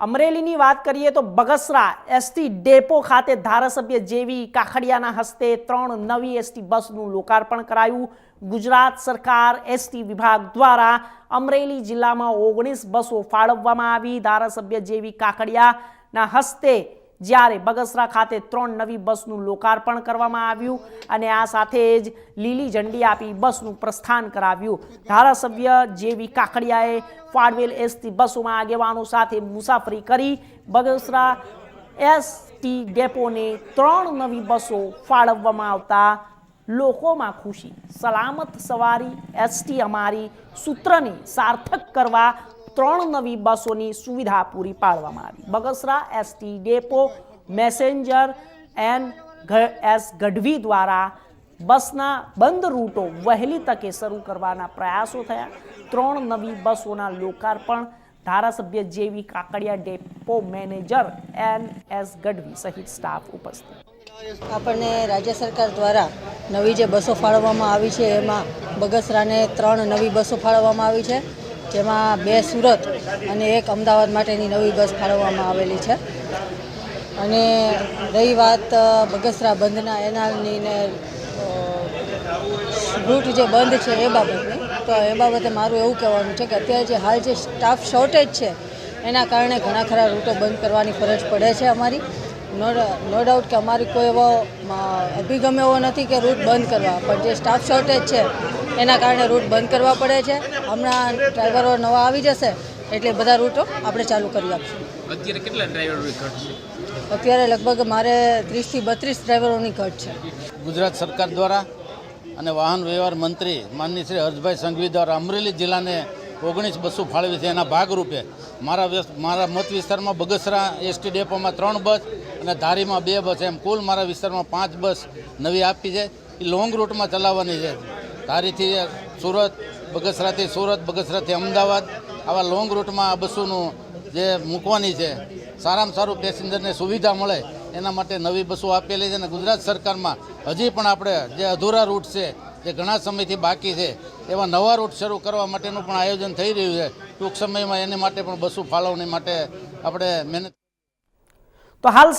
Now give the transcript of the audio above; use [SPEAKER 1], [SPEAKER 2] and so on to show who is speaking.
[SPEAKER 1] અમરેલીની વાત કરીએ તો બગસરા એસટી ડેપો ખાતે ધારાસભ્ય જેવી કાખડિયાના હસ્તે ત્રણ નવી એસટી બસનું લોકાર્પણ કરાયું. ગુજરાત સરકાર એસટી વિભાગ દ્વારા અમરેલી જિલ્લામાં ઓગણીસ બસો ફાળવવામાં આવી. ધારાસભ્ય જેવી કાકડિયાના હસ્તે જ્યારે બગસરા ખાતે ત્રણ નવી બસનું લોકાર્પણ કરવામાં આવ્યું અને આ સાથે જ લીલી ઝંડી આપી બસનું પ્રસ્થાન કરાવ્યું. ધારાસભ્ય જેવી કાકડિયાએ ફાળવેલ એસટી બસોમાં આગેવાનો સાથે મુસાફરી કરી બગસરા એસટી ડેપોને ત્રણ નવી બસો ફાળવવામાં આવતા લોકોમાં ખુશી. સલામત સવારી, એસટી અમારી સૂત્રને સાર્થક કરવા ત્રણ નવી બસોની સુવિધા પૂરી પાડવામાં આવી. Bagasara, ST depot, messenger N S Gadhvi દ્વારા બસના બંધ રૂટો વહેલી તકે શરૂ કરવાના પ્રયાસો થયા. ત્રણ નવી બસોના લોકાર્પણ ધારાસભ્ય J V Kakadiya depot manager N S Gadhvi સહિત સ્ટાફ ઉપસ્થિત.
[SPEAKER 2] આપણને રાજ્ય સરકાર દ્વારા નવી જે બસો ફાળવવામાં આવી છે, એમાં બગસરાને ત્રણ નવી બસો ફાળવવામાં આવી છે. જેમાં બે સુરત અને એક અમદાવાદ માટેની નવી બસ ફાળવવામાં આવેલી છે. અને રહી વાત બગસરા બંધના એનાની ને રૂટ જે બંધ છે એ બાબતની, તો એ બાબતે મારું એવું કહેવાનું છે કે અત્યારે જે હાલ જે સ્ટાફ શોર્ટેજ છે, એના કારણે ઘણા ખરા રૂટો બંધ કરવાની ફરજ પડે છે અમારી. નો નો ડાઉટ કે અમારી કોઈ એવો અભિગમ એવો નથી કે રૂટ બંધ કરવા, પણ જે સ્ટાફ શોર્ટેજ છે એના કારણે રૂટ બંધ કરવા પડે છે. હમણાં ડ્રાઈવરો નવા આવી જશે એટલે બધા રૂટો આપણે ચાલુ કરી આપશું.
[SPEAKER 3] અત્યારે કેટલા ડ્રાઈવરોની ઘટ છે?
[SPEAKER 2] અત્યારે લગભગ મારે ત્રીસથી બત્રીસ ડ્રાઈવરોની ઘટ છે.
[SPEAKER 4] ગુજરાત સરકાર દ્વારા અને વાહન વ્યવહાર મંત્રી માનની શ્રી હર્ષભાઈ સંઘવી દ્વારા અમરેલી જિલ્લાને ઓગણીસ બસો ફાળવી છે. એના ભાગરૂપે મારા મારા મત વિસ્તારમાં બગસરા એસટી ડેપોમાં ત્રણ બસ અને ધારીમાં બે બસ. એમ કુલ મારા વિસ્તારમાં પાંચ બસ નવી આપી છે. એ લોંગ રૂટમાં ચલાવવાની છે. ધારીથી સુરત, બગસરાથી સુરત, બગસરાથી અમદાવાદ, આવા લોંગ રૂટમાં આ બસોનું જે મૂકવાની છે, સારામાં સારું પેસેન્જરને સુવિધા મળે, એના માટે નવી બસો આપેલી છે અને ગુજરાત સરકારમાં હજી પણ આપણે જે અધૂરા રૂટ છે, જે ઘણા સમયથી બાકી છે, એવા નવા રૂટ શરૂ કરવા માટેનું પણ આયોજન થઈ રહ્યું છે. ટૂંક સમયમાં એની માટે પણ બસો ફાળવણી માટે આપણે મહેનત
[SPEAKER 1] તો હાલ